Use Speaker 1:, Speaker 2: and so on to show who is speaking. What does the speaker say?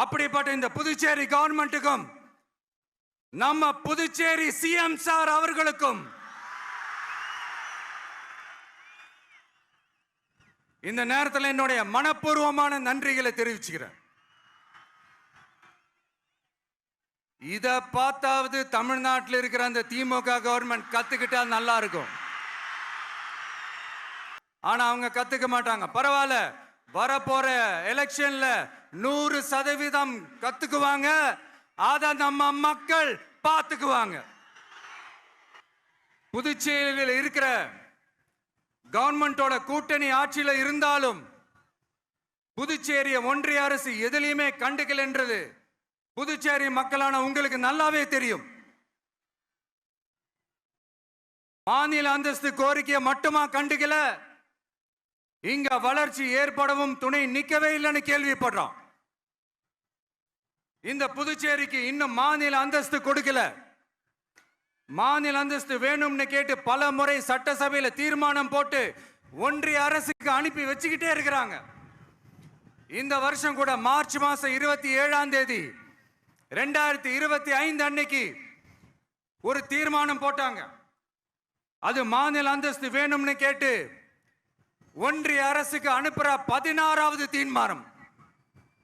Speaker 1: அப்படிப்பட்ட இந்த புதுச்சேரி கவர்மெண்ட்டுக்கும் நம்ம புதுச்சேரி சிஎம் சார் அவர்களுக்கும் இந்த நேரத்தில் என்னுடைய மனப்பூர்வமான நன்றிகளை தெரிவிச்சுக்கிறேன். இத பார்த்தாவது தமிழ்நாட்டில் இருக்கிற அந்த திமுக கவர்மெண்ட் கத்துக்கிட்டா நல்லா இருக்கும். ஆனா அவங்க கத்துக்க மாட்டாங்க. பரவாயில்ல வரப்போற எலெக்ஷன்ல நூறு சதவீதம் கத்துக்குவாங்க. அத நம்ம மக்கள் பார்த்துக்குவாங்க. புதுச்சேரியில் இருக்கிற கவர்மெண்டோட கூட்டணி ஆட்சியில் இருந்தாலும் புதுச்சேரிய ஒன்றிய அரசு எதுலையுமே கண்டுக்கலன்றது புதுச்சேரி மக்களான உங்களுக்கு நல்லாவே தெரியும். மாநில அந்தஸ்து கோரிக்கையை மட்டுமா கண்டுக்கல? இங்க வளர்ச்சி ஏற்படவும் துணை நிக்கவே இல்லைன்னு கேள்விப்படுறோம். இந்த புதுச்சேரிக்கு இன்னும் மாநில அந்தஸ்து கொடுக்கல. மாநில அந்தஸ்து வேணும்னு கேட்டு பல முறை சட்டசபையில தீர்மானம் போட்டு ஒன்றிய அரசுக்கு அனுப்பி வச்சுக்கிட்டே இருக்கிறாங்க. இந்த வருஷம் கூட மார்ச் மாசம் இருபத்தி ஏழாம் தேதி ரெண்டாயிரத்தி இருபத்தி ஐந்து அன்னைக்கு ஒரு தீர்மானம் போட்டாங்க. அது மாநில அந்தஸ்து வேணும்னு கேட்டு ஒன்றிய அரசுக்கு அனுப்புற பதினாறாவது தீர்மானம்.